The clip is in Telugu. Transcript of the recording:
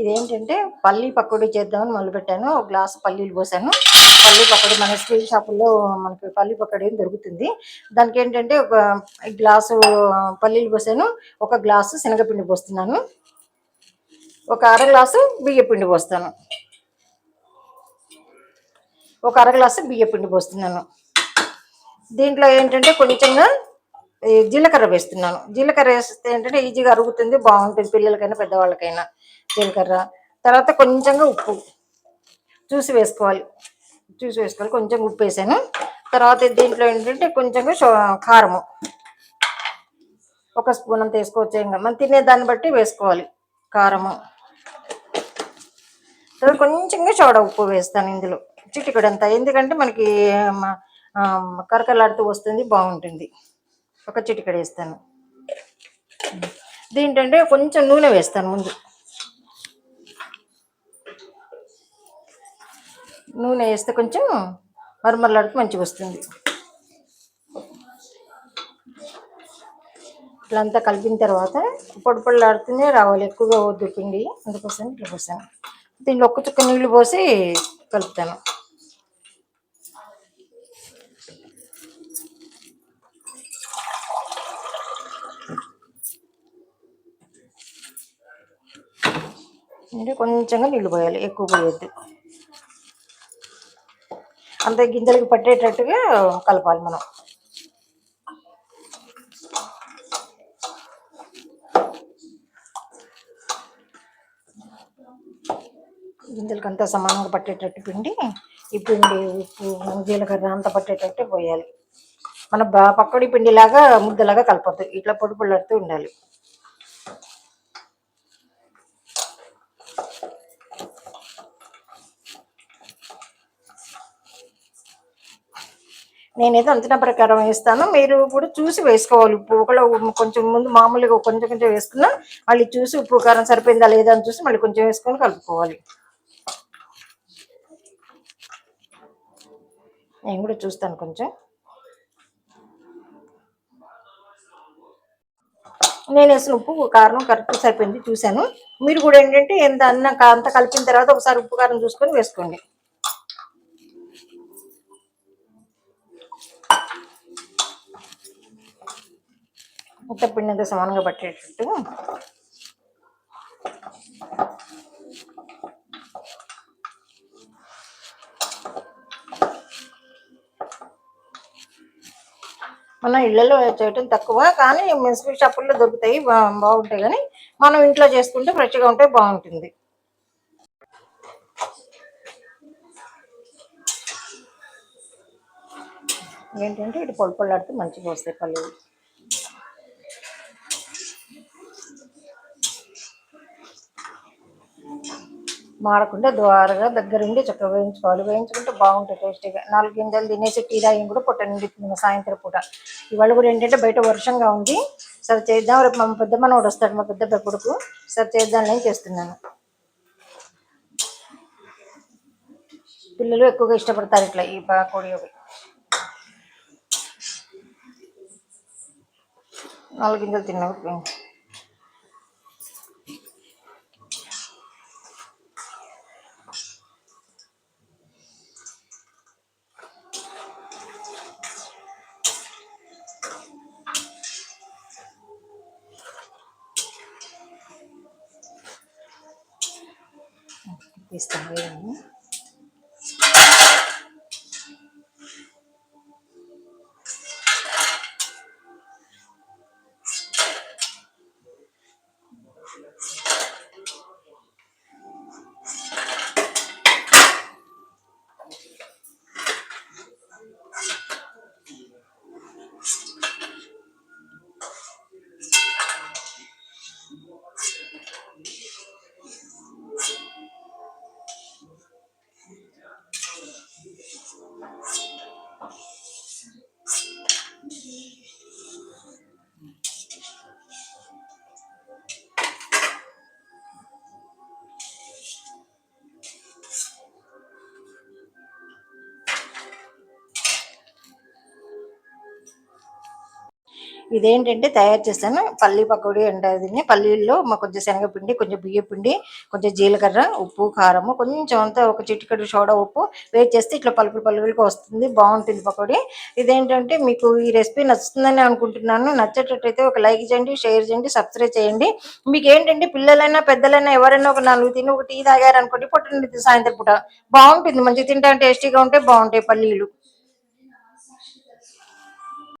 ఇదేంటంటే పల్లి పకోడీ చేద్దామని మొదలుపెట్టాను. ఒక గ్లాస్ పల్లీలు పోసాను. పల్లి పకోడీ మన స్వీట్ షాపుల్లో మనకి పల్లి పకోడీ దొరుకుతుంది. దానికి ఏంటంటే ఒక గ్లాసు పల్లీలు పోసాను. ఒక గ్లాసు శనగపిండి పోస్తున్నాను. ఒక అర గ్లాసు బియ్యపిండి పోస్తాను. ఒక అర గ్లాసు బియ్యపిండి పోస్తున్నాను. దీంట్లో ఏంటంటే కొంచెంగా జీలకర్ర వేస్తున్నాను. జీలకర్ర వేస్తే ఏంటంటే ఈజీగా అరుగుతుంది బాగుంటుంది పిల్లలకైనా పెద్దవాళ్ళకైనా జీలకర్ర. తర్వాత కొంచెంగా ఉప్పు చూసి వేసుకోవాలి. చూసి వేసుకోవాలి. కొంచెం ఉప్పు వేసాను. తర్వాత దీంట్లో ఏంటంటే కొంచెంగా కారము. ఒక స్పూన్ అంత వేసుకోవచ్చు ఇంకా మనం తినే దాన్ని బట్టి వేసుకోవాలి కారము. తర్వాత కొంచెంగా సోడా ఉప్పు వేస్తాను ఇందులో. చిటికడంతా. ఎందుకంటే మనకి కరకలాడుతూ వస్తుంది బాగుంటుంది. ఒక చిటికడ వేస్తాను. దీంటంటే కొంచెం నూనె వేస్తాను ముందు. నూనె వేస్తే కొంచెం మరమరలాడికి మంచిగా వస్తుంది. ఇట్లా అంతా కలిపిన తర్వాత పొడి పొడిలాడుతూనే రావాలి. ఎక్కువగా వద్దు పిండి. అందుకోసం ఇట్లా పోసాను. దీంట్లో ఒక్క చుక్క నీళ్ళు పోసి కలుపుతాను. అంటే కొంచెంగా నీళ్ళు పోయాలి ఎక్కువ పోయొద్దు. అంతే గింజలకు పట్టేటట్టుగా కలపాలి మనం. గింజలకు అంతా సమానంగా పట్టేటట్టు పిండి ఈ పిండి ఉప్పు జీలకర్ర అంతా పట్టేటట్టు పోయాలి. మన బా పక్కడి పిండిలాగా ముద్దలాగా కలపద్దు. ఇట్లా పొడి పొడిలాడుతూ ఉండాలి. నేనైతే అంచనా ప్రకారం వేస్తాను. మీరు కూడా చూసి వేసుకోవాలి. ఉప్పు ఒకళ్ళు కొంచెం ముందు మామూలుగా కొంచెం కొంచెం వేసుకున్నా మళ్ళీ చూసి ఉప్పు కారం సరిపోయిందా లేదా అని చూసి మళ్ళీ కొంచెం వేసుకొని కలుపుకోవాలి. నేను కూడా చూస్తాను కొంచెం. నేను వేసిన ఉప్పు కారం కరెక్ట్ సరిపోయింది చూశాను. మీరు కూడా ఏంటంటే ఎంత అన్న అంత కలిపిన తర్వాత ఒకసారి ఉప్పు కారం చూసుకొని వేసుకోండి. ముద్ద పిండి అంతా సమానంగా పట్టేటట్టు. మన ఇళ్ళలో చేయటం తక్కువ కానీ మున్సిపల్ షాపుల్లో దొరుకుతాయి బా- బాగుంటాయి. కానీ మనం ఇంట్లో చేసుకుంటే ఫ్రెష్గా ఉంటే బాగుంటుంది. ఏంటంటే ఇటు పొడి పొడిలాడితే మంచిగా వస్తాయి పల్లెలు మాడకుండా ద్వారగా దగ్గరుండి చక్కగా వేయించుకోవాలి. వేయించుకుంటే బాగుంటుంది టేస్టీగా. నాలుగు గింజలు తినేసి టీ తాగి కూడా పొట్ట నిండుతుంది సాయంత్రం పూట. ఇవాళ కూడా ఏంటంటే బయట వర్షంగా ఉంది. సరే చేద్దాం. రేపు మా పెద్ద మనోడు వస్తాడు మా పెద్ద కొడుకు. సరే చేద్దాం నేను చేస్తున్నాను. పిల్లలు ఎక్కువగా ఇష్టపడతారు ఇట్లా ఈ పకోడీ అవి. నాలుగు గింజలు తిన్నావు. Está bien, ¿no? ఇదేంటంటే తయారు చేస్తాను. పల్లీ పకోడీ అంటారు దీన్ని. పల్లీల్లో మా కొంచెం శనగపిండి కొంచెం బియ్య పిండి కొంచెం జీలకర్ర ఉప్పు కారము కొంచెం అంతా ఒక చిటికెడు సోడా ఉప్పు వేస్ట్ చేస్తే ఇట్లా పలుకులు పలుపులకు వస్తుంది. బాగుంటుంది పకోడీ. ఇదేంటంటే మీకు ఈ రెసిపీ నచ్చుతుందని అనుకుంటున్నాను. నచ్చేటట్టయితే ఒక లైక్ చేయండి షేర్ చేయండి సబ్స్క్రైబ్ చేయండి. మీకు ఏంటంటే పిల్లలైనా పెద్దలైనా ఎవరైనా ఒక నాలుగు తిని ఒక టీ తాగారు అనుకోండి పొట్టండి సాయంత్రం పూట బాగుంటుంది. మంచిగా తింటా టేస్టీగా ఉంటే బాగుంటాయి పల్లీలు.